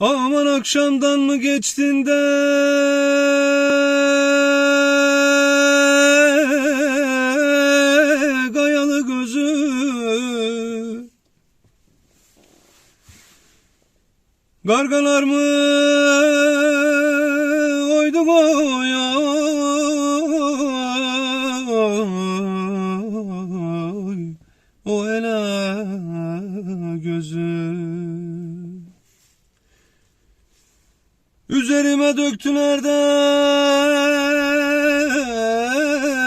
Aman akşamdan mı geçtin de? Gayalı gözü. Gargalar mı? Oydu goya. O ela gözü Üzerime döktüler de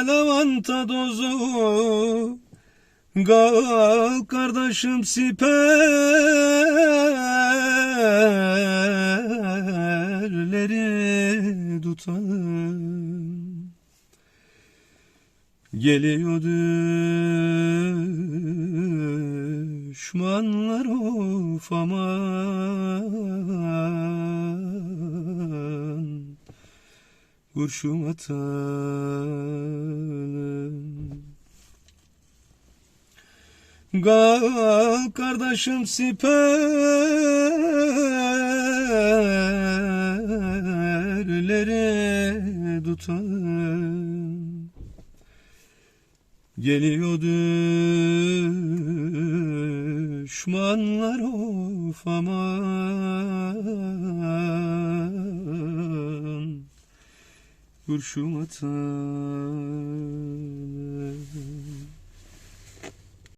lavanta dozu Gal kardeşim siperleri tutalım Geliyor düşmanlar of aman Kurşun atalım. Gal kardeşim siperleri tutalım. Geliyor düşmanlar of aman Kurşun atalım